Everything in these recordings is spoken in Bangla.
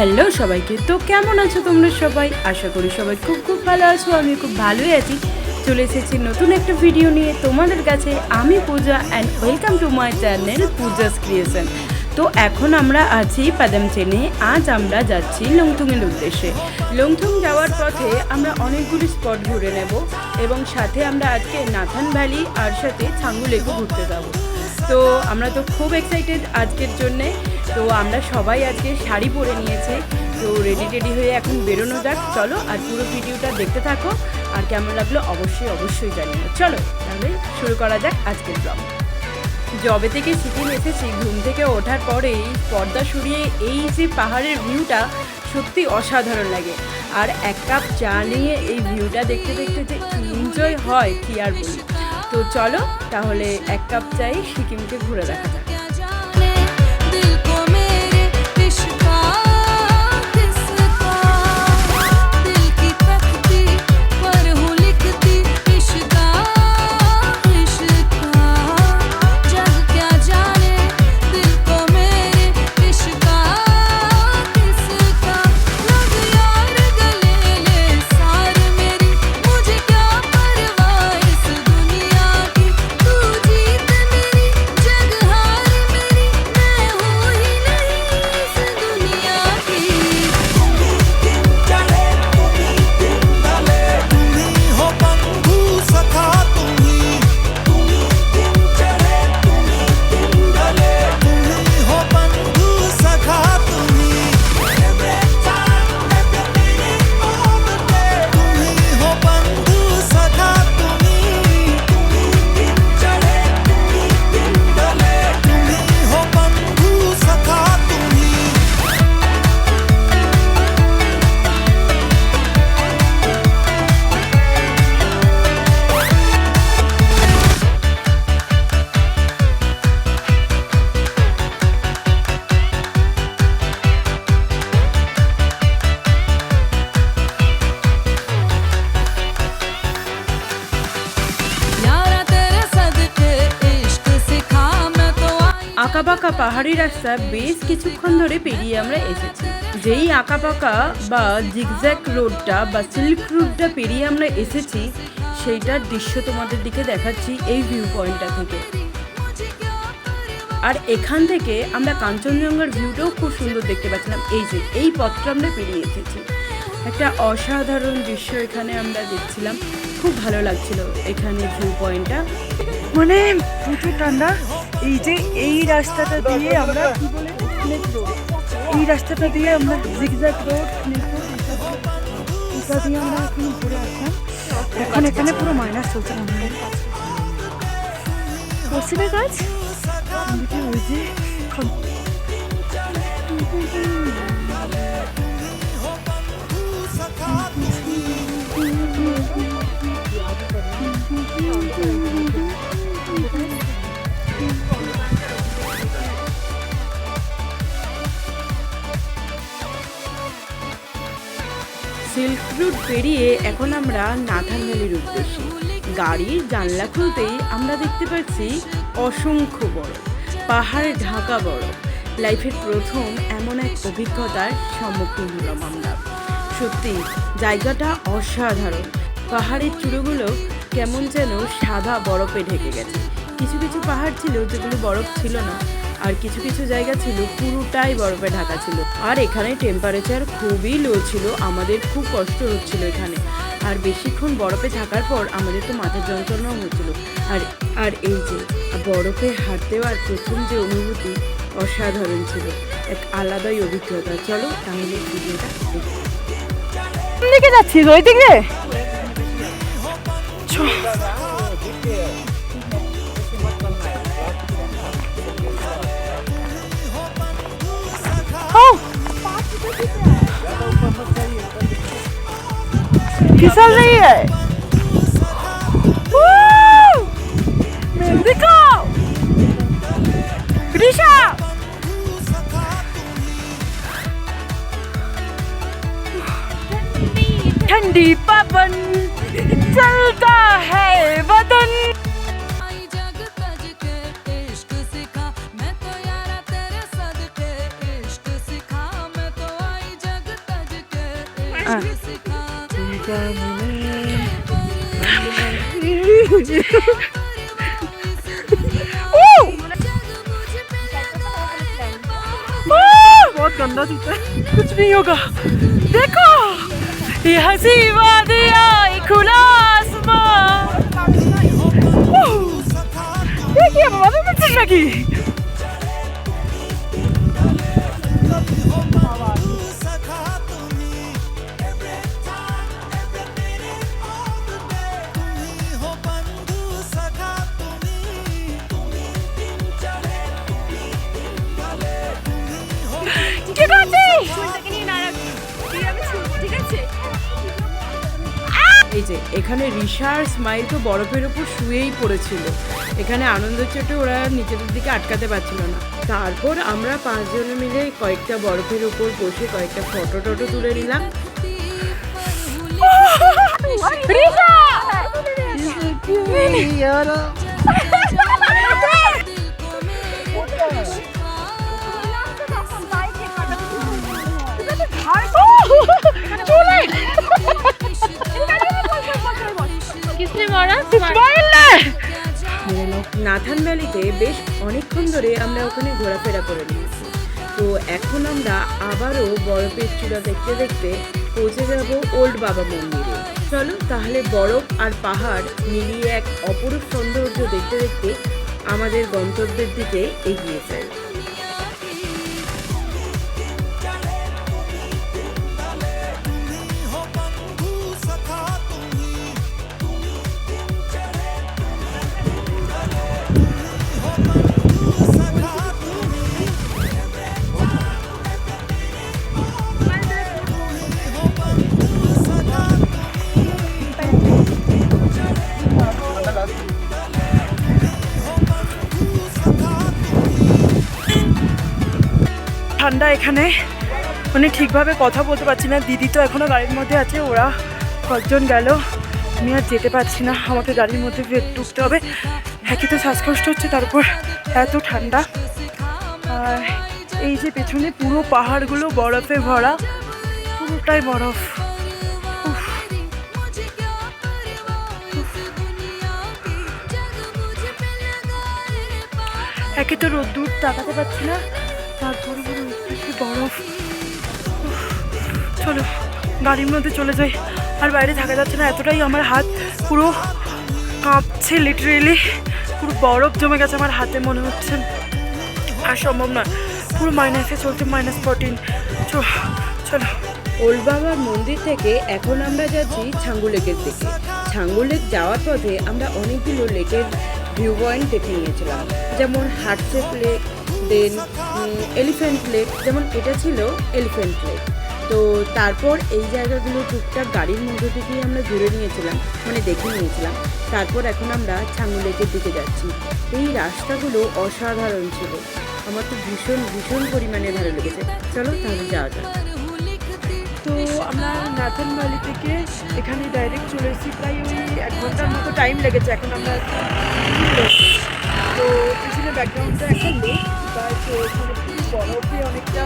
হ্যালো সবাইকে। তো কেমন আছো তোমরা সবাই? আশা করি সবাই খুব খুব ভালো আছো, আমি খুব ভালোই আছি। চলে এসেছি নতুন একটা ভিডিও নিয়ে তোমাদের কাছে। আমি Puja and welcome to my channel Puja's creation তো এখন আমরা আছি পাদাম চেনে। আজ আমরা যাচ্ছি লংথুংয়ের উদ্দেশ্যে। লংথুং যাওয়ার পথে আমরা অনেকগুলি স্পট ঘুরে নেব এবং সাথে আমরা আজকে নাথান ভ্যালি আর সাথে ছাঙ্গু লেকও ঘুরতে যাব। তো আমরা তো খুব এক্সাইটেড আজকের জন্যে। তো আমরা সবাই আজকে শাড়ি পরে নিয়েছে। তো রেডি টেডি হয়ে এখন বেরোনো যাক। চলো আর পুরো ভিডিওটা দেখতে থাকো। আর কেমন লাগল অবশ্যই অবশ্যই জানিও। চলো তাহলে শুরু করা যাক আজকের ব্লগ জবে থেকে সিকিম এসেছি, ঘুম থেকে ওঠার পরেই পর্দা সরিয়ে এই যে পাহাড়ের ভিউটা সত্যি অসাধারণ লাগে। আর এক কাপ চা নিয়ে এই ভিউটা দেখতে দেখতে যে এনজয় হয়, কি আর বলি তো চলো তাহলে এক কাপ চাই সিকিমকে ঘুরে দেখা যাক। का পাহাড়ি রাস্তা বেশ কিছুক্ষণ ধরে পেরিয়ে আমরা এসেছি। যেই আঁকাবাঁকা বা জিগজ্যাক রোডটা বা সিল্ক রুটটা পেরিয়ে আমরা এসেছি, সেইটার দৃশ্য তোমাদের দিকে দেখাচ্ছি এই ভিউ পয়েন্টটা থেকে। আর এখান থেকে আমরা কাঞ্চনজঙ্ঘার ভিউটাও খুব সুন্দর দেখতে পাচ্ছিলাম। এই যে, এই পথটা আমরা পেরিয়ে এসেছি। একটা অসাধারণ দৃশ্য এখানে আমরা দেখছিলাম। খুব ভালো লাগছিল এখানে ভিউ পয়েন্টটা মানে প্রচুর ঠান্ডা। এই যে এই রাস্তাটা দিয়ে আমরা কি বলে? এই রাস্তাটা দিয়ে আমরা জিগজ্যাগ রোড এটা দিয়ে আমরা এখন ঘুরে আসলাম। এখন এখানে পুরো মাইনাস চলছে আমাদের কাজ? এদিকে ওই যে সিল্ক রুট পেরিয়ে এখন আমরা নাথান ভ্যালির উদ্দেশ্যে। গাড়ির জানলা খুলতেই আমরা দেখতে পাচ্ছি অসংখ্য বড় পাহাড়ে ঢাকা বড়। লাইফের প্রথম এমন এক অভিজ্ঞতার সম্মুখীন হলাম আমরা। সত্যি, জায়গাটা অসাধারণ। পাহাড়ের চূড়োগুলো কেমন যেন সাদা বরফে ঢেকে গেছে। কিছু কিছু পাহাড় ছিল যেগুলো বরফ ছিল না। আর কিছু কিছু জায়গা ছিল পুরোটাই বরফে ঢাকা ছিল। আর এখানে টেম্পারেচার খুবই লো ছিল, আমাদের খুব কষ্ট হচ্ছিল এখানে। আর বেশিক্ষণ বরফে থাকার পর আমাদের তো মাথার যন্ত্রণাও হচ্ছিল। আর আর এই যে বরফে হাঁট দেওয়ার প্রথম যে অনুভূতি অসাধারণ ছিল, এক আলাদাই অভিজ্ঞতা। চলো তাহলে ভিডিওটা যাচ্ছিস? ওই দিকে? Kisalir. Woo! Mexico. Grisha. Candy Papan. है कुछ नहीं होगा देखो ये हंसी वादिया ये खुला आसमां देखिए बाबा में चल लगी এই রিসা এখানে রিসার স্মাইল তো বরফের উপর শুয়েই পড়েছিল। এখানে আনন্দ চোটে ওরা নিজেদের দিকে আটকাতে পারছিল না। তারপর আমরা পাঁচজনে মিলে কয়েকটা বরফের উপর বসে কয়েকটা ফটো টটো তুলে নিলাম। নাথান ভ্যালিতে বেশ অনেকক্ষণ ধরে আমরা ওখানে ঘোরাফেরা করে নিয়েছি। তো এখন আমরা আবারও বরফের চূড়া দেখতে দেখতে পৌঁছে যাব ওল্ড বাবা মন্দিরে। চলো তাহলে বরফ আর পাহাড় মিলিয়ে এক অপরূপ সৌন্দর্য দেখতে দেখতে আমাদের গন্তব্যের দিকে এগিয়ে যাই। ঠান্ডা এখানে। মানে ঠিকভাবে কথা বলতে পারছি না। দিদি তো এখনও গাড়ির মধ্যে আছে, ওরা কজন গেল। আমি আর যেতে পারছি না। আমাকে গাড়ির মধ্যে ঢুকতে হবে। একই তো শ্বাসকষ্ট হচ্ছে তারপর এত ঠান্ডা। আর এই যে পেছনে পুরো পাহাড়গুলো বরফে ভরা, পুরোটাই বরফ। একে তো রোদ্দুর তাকাতে পারছি না। তারপর চলো, গাড়ির মধ্যে চলে যাই। আর বাইরে থাকা যাচ্ছে না, এতটাই আমার হাত পুরো কাঁপছে লিটারেলি পুরো বরফ জমে গেছে আমার হাতে, মনে হচ্ছে। আর সম্ভব নয় পুরো মাইনাসে চলছে মাইনাস ফোরটিন চলো। ওল্ড বাবার মন্দির থেকে এখন আমরা যাচ্ছি ছাঙ্গু লেকের দিকে। ছাঙ্গু লেক যাওয়ার পথে আমরা অনেকগুলো লেকের ভিউ পয়েন্ট দেখে নিয়েছিলাম। যেমন heart shape lake then elephant lake যেমন এটা ছিল এলিফ্যান্ট লেক তো তারপর এই জায়গাগুলো টুকটাক গাড়ির মধ্যে থেকেই আমরা ঘুরে নিয়েছিলাম মানে দেখে নিয়েছিলাম। তারপর এখন আমরা ছাঙ্গু লেকের দিকে যাচ্ছি। এই রাস্তাগুলো অসাধারণ ছিল। আমার তো ভীষণ ভীষণ পরিমাণে ভালো লেগেছে। চলো তাহলে যাওয়া যাক। তো আমরা নাথন ভ্যালি থেকে এখানে ডাইরেক্ট চলে এসেছি। প্রায় ওই এক ঘণ্টার মতো টাইম লেগেছে। এখন আমরা তো পিছনে ব্যাকগ্রাউন্ডটা এখন বরফে অনেকটা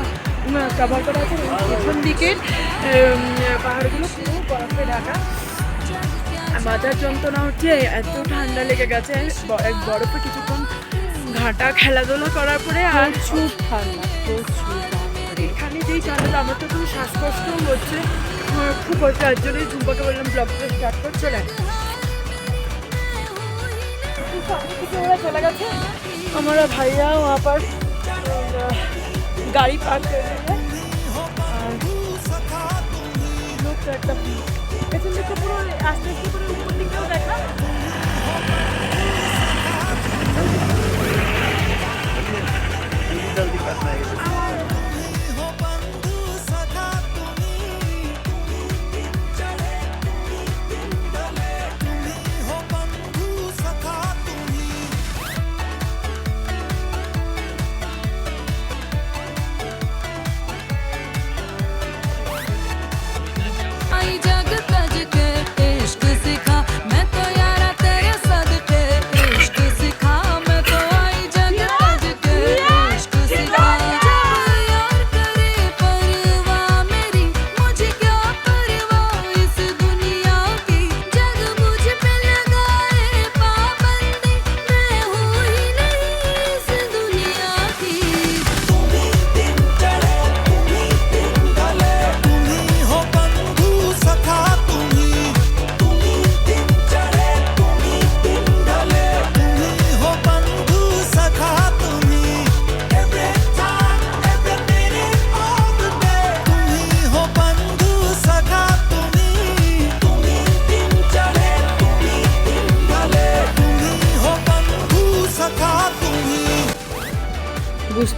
কাভার করা আছে পেছন দিকের পাহাড়গুলো পুরো বরফে ঢাকা। মাথার যন্ত্রণা হচ্ছে এত ঠান্ডা লেগে গেছে এক বরফে কিছুক্ষণ ঘাটা খেলাধুলা করার পরে আর প্রচুর ঠান্ডা। এখানে যেই ঠান্ডাটা আমার তো খুব শ্বাসকষ্ট হচ্ছে খুব হচ্ছে তার জন্যই ঝুম্পাকে বললাম ব্লগটা স্টার্ট করছে না ওরা চলে গেছে আমরা ভাইয়া ওয়া পার গাড়ি পার্ক করে দেবে একটা পুরো আস্তে আস্তে পুরো দেখা।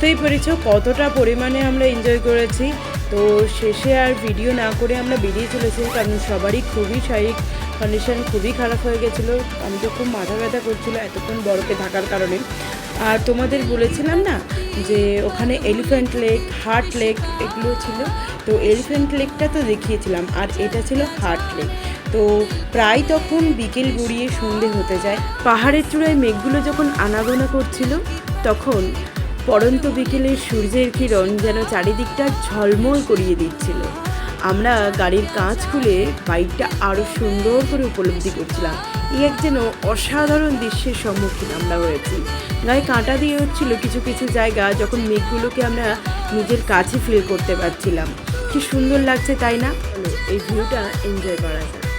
বুঝতেই পেরেছ কতটা পরিমাণে আমরা এনজয় করেছি। তো শেষে আর ভিডিও না করে আমরা বেরিয়ে চলেছি, কারণ সবারই খুবই শারীরিক কন্ডিশন খুবই খারাপ হয়ে গেছিল। আমি তো খুব মাথা ব্যথা করছিল এতক্ষণ বরফে থাকার কারণে। আর তোমাদের বলেছিলাম না যে ওখানে এলিফ্যান্ট লেক হার্ট লেক এগুলো ছিল। তো এলিফ্যান্ট লেকটা তো দেখিয়েছিলাম, আর এটা ছিল হার্ট লেক তো প্রায় তখন বিকেল গড়িয়ে সন্ধে হতে যায়। পাহাড়ের চূড়ায় মেঘগুলো যখন আনাগোনা করছিল, তখন পড়ন্ত বিকেলের সূর্যের কিরণ যেন চারিদিকটা ঝলমল করিয়ে দিচ্ছিল। আমরা গাড়ির কাঁচ খুলে বাইকটা আরও সুন্দর করে উপলব্ধি করছিলাম। এই এক যেন অসাধারণ দৃশ্যের সম্মুখীন আমরা হয়েছি। গায়ে কাঁটা দিয়ে হচ্ছিল কিছু কিছু জায়গা যখন মেঘগুলোকে আমরা নিজের কাছে ফিল করতে পারছিলাম। কি সুন্দর লাগছে, তাই না? এই ভিউটা এনজয় করা যায়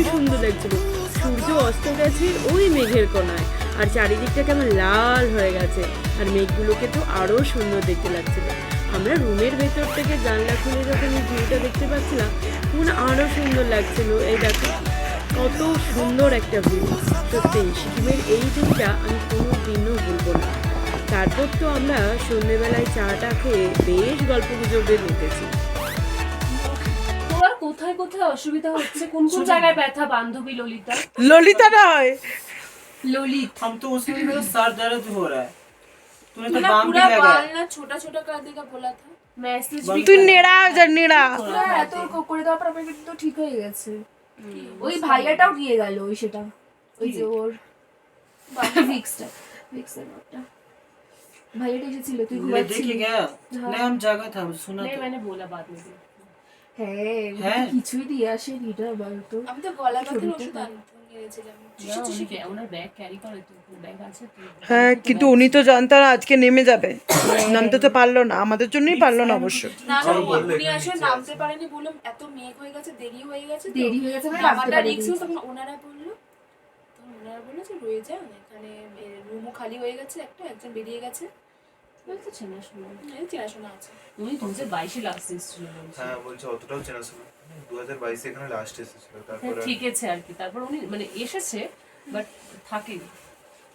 আরোই সুন্দর লাগছিল। সূর্য অস্ত গেছে ওই মেঘের কোনায়। আর চারিদিকটা কেমন লাল হয়ে গেছে। আর মেঘগুলোকে তো আরও সুন্দর দেখতে লাগছিল। আমরা রুমের ভেতর থেকে জানলা খুলে যখন এই ভিউটা দেখতে পাচ্ছিলাম তখন আরও সুন্দর লাগছিল। এই দেখো, কত সুন্দর একটা ভিউ সত্যি, সিকিমের এই দিনটা আমি কোনো দিনও ভুলবো না। তারপর তো আমরা সন্ধ্যেবেলায় চাটা খেয়ে বেশ গল্প গুজবে মেতেছি কোথায় কোথায় অসুবিধা হচ্ছে কোন কোন জায়গায় ব্যথা বান্ধবী ললিতা ললিতা নয় ললিত हम तो उसमें भी मेरा सर दर्द हो रहा है तूने तो मेरा बाम भी पूरा लगा बाल ना छोटा छोटा कर देगा बोला था মেসেজ তুই নেড়া যা নেড়া পুরো এত ক- করে দেওয়ার পর আমার কিন্তু ঠিক হয়ে গেছে ওই ভাইয়াটাও দিয়ে গেল ওই সেটা ওই যে ওর ভিক্সটা ভিক্সের ওটা ভাইয়াটা এসেছিল তুই ले ঘুমাচ্ছিলি देखिए क्या नहीं हम जागा था सुना नहीं तो मैंने बोला बाद में भी। হ্যাঁ হ্যাঁ। কিছুই দিয়ে আসে এটা বলতো আমি তো গলা ব্যথার ওষুধ আনতে না, হ্যাঁ কিন্তু উনি তো জানতাম আজকে নেমে যাবে। নামতে তো পারল না আমাদের জন্যই পারল না অবশ্য। না না নামতে পারেনি বললাম এত মেঘ হয়ে গেছে দেরি হয়ে গেছে দেরি হয়ে গেছে মানে নামতে নামাটা পারেনি। রিক্স তখন ওনারা বলল ওনারা বলল যে রয়ে যান এখানে রুমও খালি হয়ে গেছে একটা একজন বেরিয়ে গেছে। হ্যাঁ বলছে অতটাও চেনাশোনা দু হাজার বাইশে এখানে লাস্ট এসেছিল হ্যাঁ তারপরে ঠিক আছে আর কি। তারপর উনি মানে এসেছে বাট থাকেনি।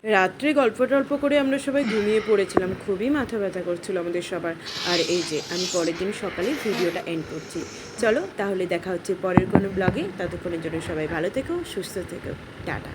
রাত্রে গল্প টল্প করে আমরা সবাই ঘুমিয়ে পড়েছিলাম। খুবই মাথা ব্যথা করছিল আমাদের সবার। আর এই যে আমি পরের দিন সকালে ভিডিওটা এন্ড করছি। চলো তাহলে দেখা হচ্ছে পরের কোনো ব্লগে ততক্ষণের জন্য সবাই ভালো থেকো সুস্থ থেকো। টাটা।